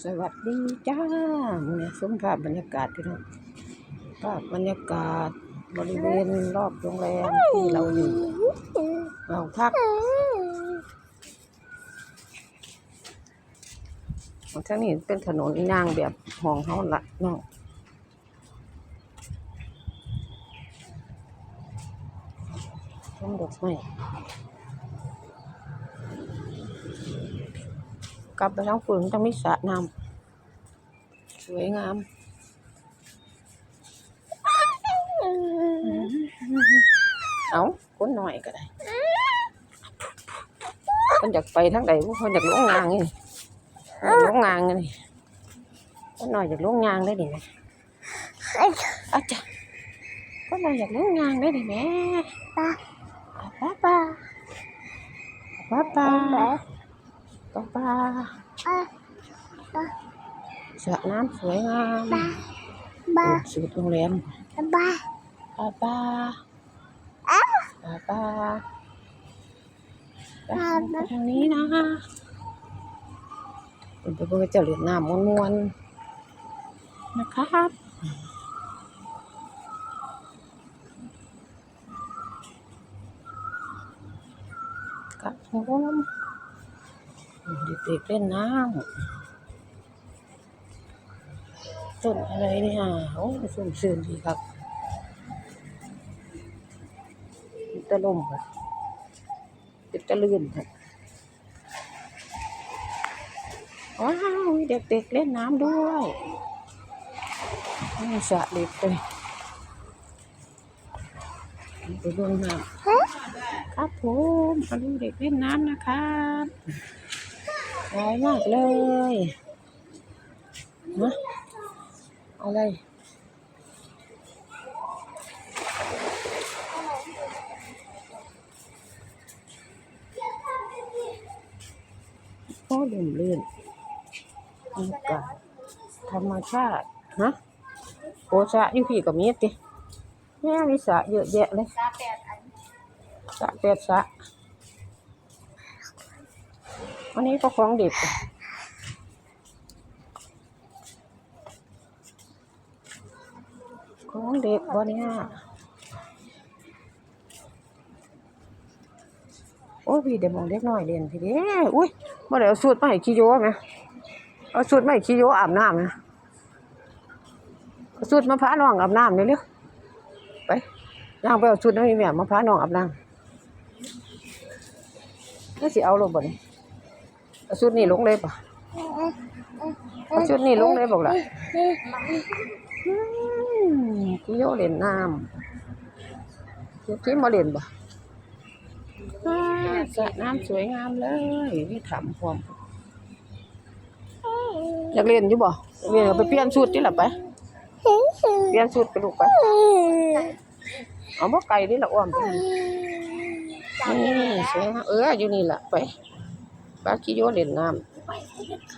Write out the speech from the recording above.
สวัสดีจ้าเนี่ยสมภาพบรรยากาศพี่น้องภาพบรรยากาศบริเวณรอบโรงแรมที่เราอยู่เราพักทั้งนี้เป็นถนนย่างแบบห้องเฮาละเนาะต้นดอกไม้ กลับไปทางฝืนจะมีสระน้ำสวยงามเอาคนหน่อยก็ได้คนอยากไปทางใดพวกคนอยากลงงานนี่อยากลงงานนี่คนหน่อยอยากลงงานได้ดิแม่อาจารย์คนหน่อยอยากลงงานได้ดิแม่ป้าป้าป้าป้าป้า ป้าป้าสระน้ำสวยงามสุดโรงแรมป้าป้าป้าป้าไปทางนี้นะเป็นไปเพื่อจะเหรียญน้ำมวนๆนะครับกับผม เด็กๆเล่นน้ำต้นอะไรเนี่ยโอ้สุ่มซื่นดีครับตะลมค่ะเป็นตะลื่นค่ะว้าวเด็กๆเล่นน้ำด้วยนี่สระเด็กเลยไปลงน้ำครับผมมาดูเด็กเล่นน้ำนะครับ สวยมากเลยฮะอะไรโอ้ลื่นลื่นอากาศธรรมชาติฮะโอสระอยู่พี่กับมีติแม่มีสระเยอะแยะเลยสระแปดสะ อันนี้ก็ของเด็กของเด็กบ่เนี่ยโอ้ยพี่เดี๋ยวมองเล็กน้อยเรียนพี่เด้อุ้ยมาเดี๋ยวเอาสูตรมาให้ขี้โยไหมเอาสูตรมาให้ขี้โยอาบน้ำนะเอาสูตรมาพร้าวน้องอาบน้ำเร็วๆไปย่างไปเอาสูตรน้องอีแม่มาพร้าวน้องอาบน้ำนี่สิเอาลงบ่นี่ เอาสูตรนี่ลงเลยป่ะเอาสูตรนี่ลงเลยบอกละอืมขี้โยเล่นน้ำเดี๋ยวที่มาเล่นบ่อ่าสระน้ำสวยงามเลยนี่ถามความอยากเรียนอยู่บ่อยากเรียนก็ไปเปลี่ยนชุดที่ละไปเปลี่ยนชุดไปลูกไปเอาบ่ไก่นี่ละอ้อมไปนี่สวยงามเอออยู่นี่ล่ะไป ปลาขี้โยเล่นน้ำ